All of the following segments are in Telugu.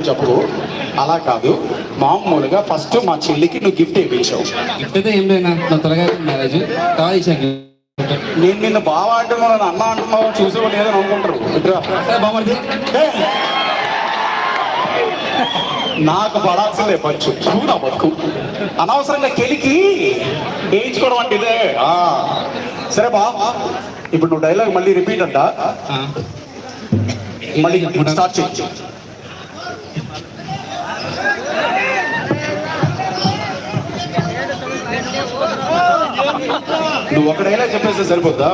చెప్పు అలా కాదు. మామూలుగా ఫస్ట్ మా చెల్లికి నువ్వు గిఫ్ట్ ఇప్పించావు. గిఫ్ట్ అయితే ఏం లేదు నా త్వరగా మ్యారేజ్. ఇచ్చాను నేను నిన్ను బాగా అంటున్నావు నన్ను అన్న అంటున్నావు చూసేవాళ్ళు ఏదో అనుకుంటారు ఏయ్! నాకు పడాల్సిందే పంచు చూడ బతుకు. అనవసరంగా కెలికి వేయించుకోవడం అంటే ఇదే ఆ. సరే బా. ఇప్పుడు నువ్వు డైలాగ్ మళ్ళీ రిపీట్ అంట. మళ్ళీ స్టార్ట్ చేయి. నువ్వు ఒక డైలాగ్ చెప్పేస్తే సరిపోద్దా?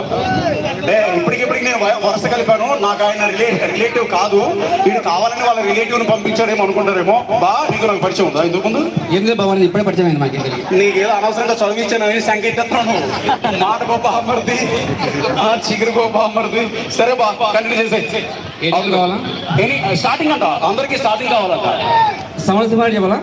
ఏ ఇప్పటికిప్పటికి నేను వరుస కలిపాను. నాకు ఆయన రిలే రిలేటివ్ కాదు. వీడు కావాలని వాళ్ళ రిలేటివ్ని పంపించాడేమో అనుకుంటారేమో. బా నీకు నాకు పరిచయం ఉందా ఇంతకు ముందు? లేదు బాగుంది ఇప్పుడే పరిచయం అయింది మాకు తెలియదు. నీకేదో అనవసరంగా చదివించానని సంకేతం మాట గొప్ప అమ్మర్ది ఆ చిగురు గొప్ప అమ్మర్ది సరే బా కంటిన్యూ చేసే కావాలా? స్టార్టింగ్ అంట. అందరికి స్టార్టింగ్ కావాలంట. సమరసింహాడు చెప్పాలా?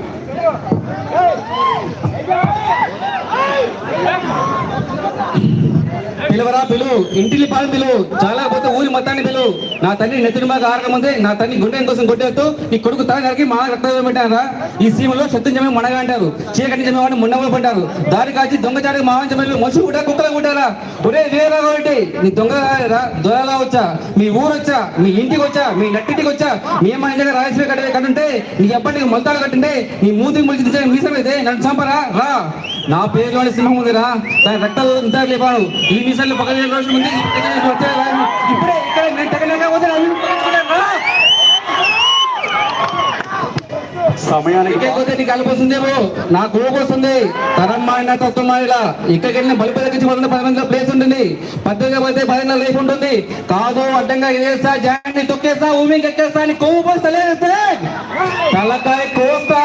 పిలవరా పిలువు ఇంటిని పాలు. పిలువు చాలా పోతే ఊరి మొత్తాన్ని పిలువు నా తల్లి నెత్తుడి మాకు ఆరకం ఉంది. నా తల్లి గుండె కోసం కొట్టేస్తూ ఈ కొడుకు తల మా రక్తం పెట్టారా ఈ సీమలో శత్రు జమే మనగా అంటారు. చీకటి జమేవాడిని మున్నవలు పడ్డారు. దారి కాచి దొంగచారికి మావం జమేలు మనుషులు కూడా కుక్కలు కుట్టారా? ఒరే వేరా నీ దొంగ దొరలా వచ్చా? మీ ఊరు వచ్చా మీ ఇంటికి వచ్చా మీ నట్టింటికి వచ్చా మీ అమ్మ నిజంగా రాజకీయ కట్టే కట్టుంటే నీ ఎప్పటికి మొలతాలు కట్టుంటే నీ మూతికి ములిచి మీసం అయితే నన్ను చంపరా? రా. నా పేరులోని సింహం ఉందిరా. దాని రక్తాలు ఇంత లేపాను ఈ మీసాలు పక్కన ఇప్పుడే ఇక్కడ. రా. సమయానికి పోతే నీకు నా కోపం వస్తుంది తరం మాడిన తత్వం మాడిలా ఇక్కడికి వెళ్ళిన బలిప తగ్గించి వంద పది మందిలో ప్లేస్ ఉంటుంది. పద్ధతిగా పోతే పదిహేను లైఫ్ ఉంటుంది. కాదు అడ్డంగా ఇదేస్తా జాన్ని తొక్కేస్తా ఊమి ఎక్కేస్తా అని కొవ్వు పోస్తా తలకాయ కోస్తా.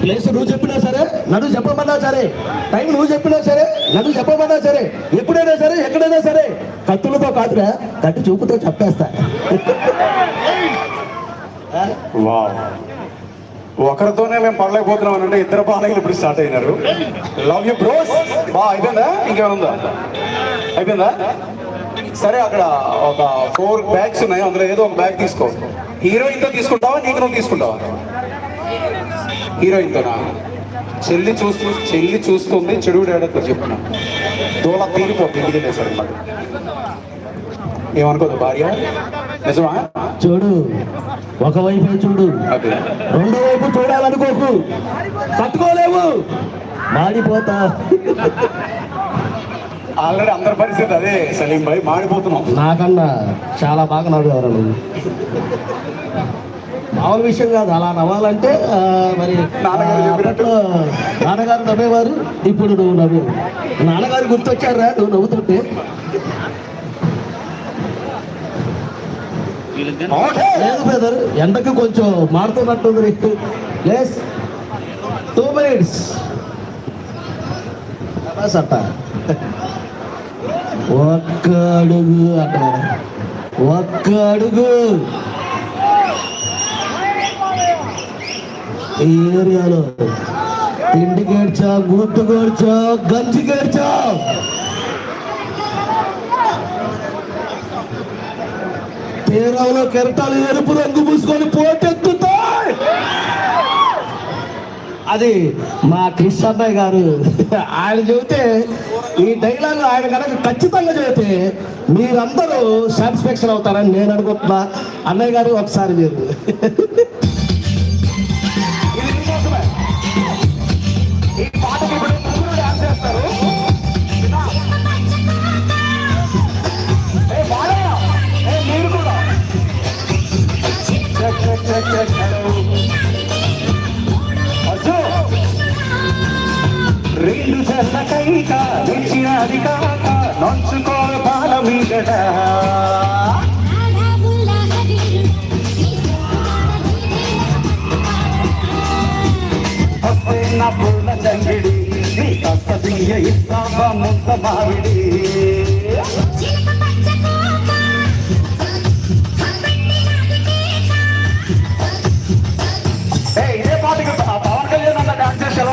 ప్లేస్ నువ్వు చెప్పినా సరే నన్ను చెప్పమన్నా సరే టైం నువ్వు చెప్పినా సరే నన్ను చెప్పమన్నా సరే ఎప్పుడైనా సరే ఎక్కడైనా సరే కత్తులతో కాదురా కత్తి చూపుతో చెప్పేస్తా వావ్. ఒకరితోనే మేము పడలేకపోతున్నాం అంటే ఇద్దరు బాలయ్యలు ఇప్పుడు స్టార్ట్ అయినారు. లవ్ యూ బ్రోస్ బా అయిపోయిందా? ఇంకేముందా అయిపోయిందా? సరే అక్కడ ఒక ఫోర్ బ్యాగ్స్ ఉన్నాయి. అందులో ఏదో ఒక బ్యాగ్ తీసుకో. హీరోయిన్తో తీసుకుంటావా? నీకు నువ్వు తీసుకుంటావా? హీరోయిన్ తోనా చెల్లి చూస్తూ చెల్లి చూస్తుంది చెడు డేడతో చెప్పున్నా దూల తీరిపోతుంది ఇంటికి ఏమనుకోదు భార్య? నిజమా? చూడు. ఒకవైపు చూడు. రెండో వైపు చూడాలనుకోకు. తట్టుకోలేవు. మాడిపోతా. ఆల్రెడీ అందరి పరిస్థితి అదే సలీం భాయ్ మాడిపోతున్నాం. నాకన్నా చాలా బాగా నవ్వేవారు నువ్వు. మామూలు విషయం కాదు. అలా నవ్వాలంటే మరి. అప్పట్లో నాన్నగారు నవ్వేవారు ఇప్పుడు నువ్వు నవ్వు. నాన్నగారు గుర్తొచ్చారా నువ్వు నవ్వుతుంటే. లేదు బ్రదర్ ఎండకు కొంచెం మారుతున్నట్టుంది. ఎస్ టూ మినిట్స్ సట్ట ఒక్క అడుగు అంటారు ఒక్క అడుగు. ఈ ఏరియాలో. తిండి గేడ్చా గుర్తు గేడ్చా గంజి గేడ్చా తీరంలో కెరటాలు ఎరుపు రంగు పూసుకొని పోటెత్తుతాయి. అది మా కృష్ణన్నయ్య గారు ఆయన చెబితే ఈ డైలాగ్ ఆయన కనుక ఖచ్చితంగా చెబితే మీరందరూ సాటిస్ఫాక్షన్ అవుతారని నేను అనుకుంటున్నా. అన్నయ్య గారు ఒకసారి మీరు. చెల్ల కైక నిలిచినది కాక నొంచుకో పాల మీగడ వస్తే నా పూల జంగిడి నీ కస్త దియ్య ఇస్తావా ముంత మావిడి. ఏ ఇదే పాటకి పవన్ కళ్యాణ్ అన్న డాన్స్ చేసి ఎలా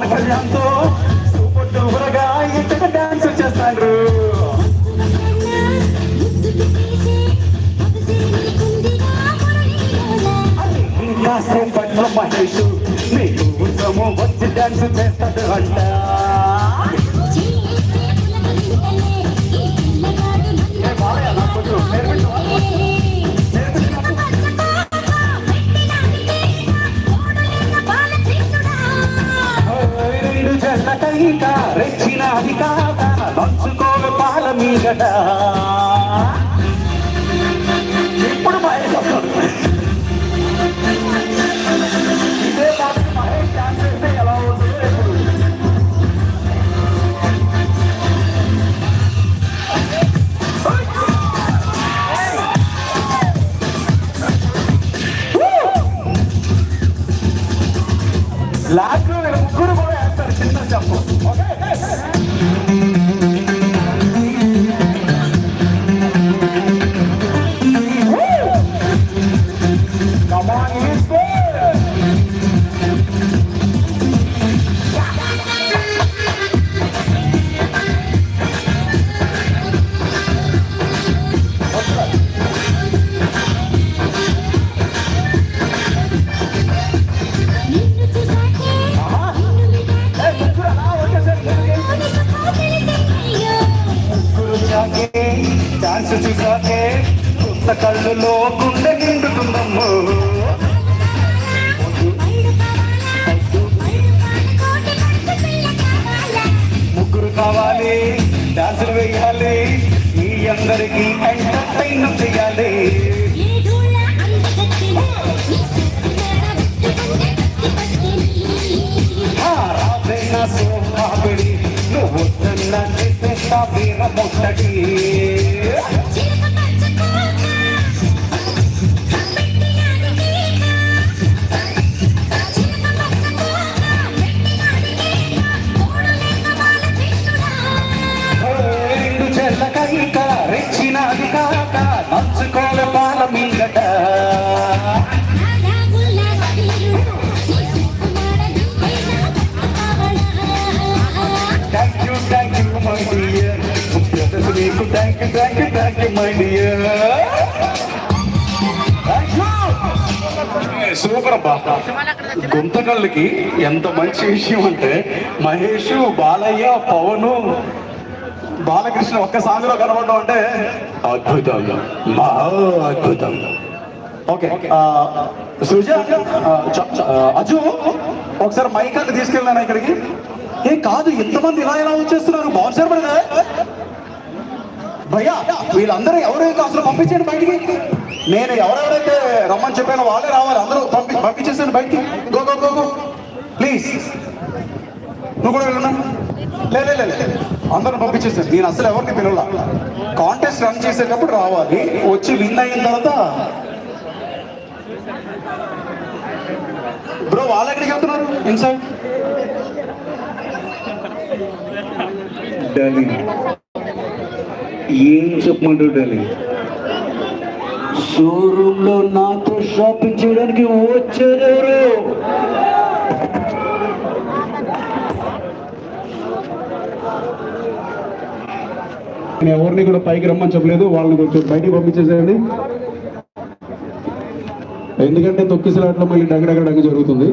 పవన్ కళ్యాణ్తో సూపర్ డూపర్ ఇంతగా డాన్స్ చేస్తాడు కాసేపట్లో మహేష్ నీకు ఉత్సవం వచ్చి డాన్స్ చేస్తాడు అంట జల్ల రెచ్చిన రెచ్చినది కాక నంచుకోలు పాల మీదట. ఇప్పుడు మహేష్ ఇదే మహేష్ డాన్స్ చేస్తే ఎలా jump. Okay. చూసి చూసాకే కొత్త కళ్ళులో గుండె నిండుతుందమ్మో. ముగ్గురు కావాలి డాన్సులు వేయాలి మీ అందరికీ ఎంటర్టైన్ చేయాలి. ఆ రాజైన సోమాబిడి నువ్వు వద్దన్నా వీర ముట్టడి మై డియర్ సూపర్ అబ్బా. గుంతకళ్ళకి ఎంత మంచి విషయం అంటే మహేష్ బాలయ్య పవను బాలకృష్ణ ఒక్క సాంగ్ కనబడడం అంటే అద్భుతం మహా అద్భుతం ఓకే సుజ అజు ఒకసారి మైక్ అంటే తీసుకెళ్ళాను ఇక్కడికి? ఏ కాదు ఎంతమంది ఇలా ఇలా వచ్చేస్తున్నారు? బాగుంటారు మరి. భయ్యా వీళ్ళందరూ ఎవరైతే అసలు పంపించండి బయటికి? నేను ఎవరెవరైతే రమ్మని చెప్పానో వాళ్ళే రావాలి. అందరూ పంపి పంపించేసాను బయటికి. Go go go go. Please నువ్వు కూడా వెళ్ళున్నా లే లే, అందరూ పంపించేసాను నేను అసలు ఎవరిని పిల్లల కాంటెస్ట్ రన్ చేసేటప్పుడు రావాలి. వచ్చి విన్ అయిన తర్వాత బ్రో వాళ్ళ ఎక్కడికి వెళ్తున్నారు? ఇన్సైడ్ ఢిల్లీ ఏం చెప్పమంటారు ఢిల్లీ షోరూమ్లో నాతో షాపింగ్ చేయడానికి వచ్చారు నేను ఎవరిని కూడా పైకి రమ్మని చెప్పలేదు. వాళ్ళని కొంచెం బయటికి పంపించేసేయండి. ఎందుకంటే తొక్కిసలాట్లో మళ్ళీ డగడగడగ జరుగుతుంది.